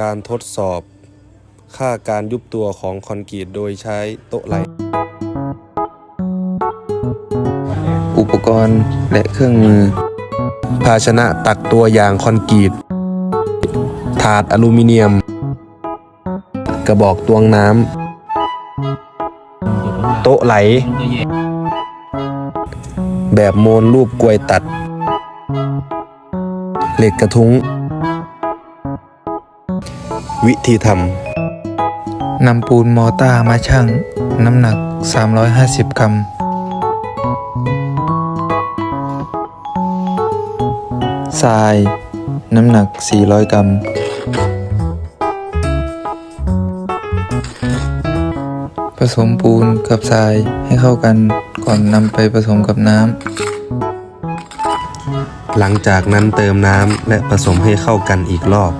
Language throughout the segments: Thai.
การทดสอบ ค่าการยุบตัวของคอนกรีตโดยใช้โต๊ะไหล อุปกรณ์และเครื่องมือ ภาชนะตักตัวอย่างคอนกรีต ถาดอลูมิเนียม กระบอกตวงน้ำ โต๊ะไหล แบบโมนรูปกลวยตัด เหล็กกระทุ้ง วิธีทนำปูนมอต้ามาชั่ง น้ำหนัก 350 กรัม ทราย น้ำหนัก 400 กรัม ผสมปูนกับทรายให้เข้ากันก่อนนำไปผสมกับน้ำำหลังจากนั้นเติมน้ำและผสมให้เข้ากันอีกรอบ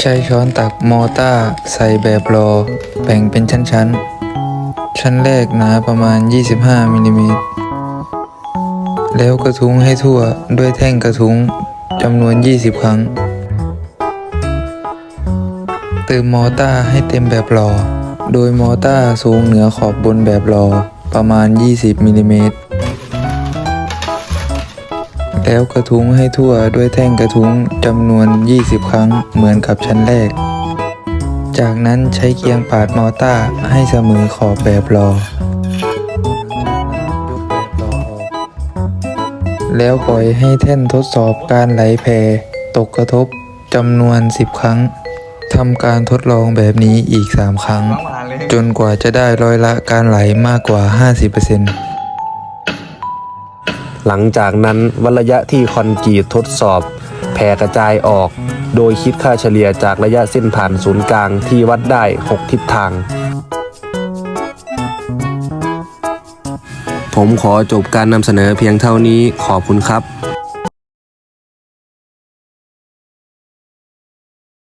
ใช้ช้อนตักมอต้าใส่แบบรอ แบ่งเป็นชั้นๆ ชั้นแรกหนาประมาณ 25มิลลิเมตรแล้วกระทุ้งให้ทั่วด้วยแท่งกระทุ้งจำนวน 20 ครั้ง เติมมอต้าให้เต็มแบบรอ โดยมอต้าสูงเหนือขอบบนแบบรอประมาณ 20มิลลิเมตร แล้วกระทุ้งให้ทั่วด้วยแท่งกระทุ้งจำนวน 20 ครั้งเหมือนกับชั้นแรก จากนั้นใช้เกียงปาดมอต้าให้เสมอขอบแบบรอ แล้วปล่อยให้แท่นทดสอบการไหลแผ่ตกกระทบจำนวน 10 ครั้งทำการทดลองแบบนี้อีก 3 ครั้ง จนกว่าจะได้ร้อยละการไหลมากกว่า 50% หลังจากนั้นวัดระยะที่คอนกรีตทดสอบ แผ่กระจายออก โดยคิดค่าเฉลี่ยจากระยะเส้นผ่านศูนย์กลางที่วัดได้ 6 ทิศทาง ผมขอจบการนำเสนอเพียงเท่านี้ขอบคุณครับ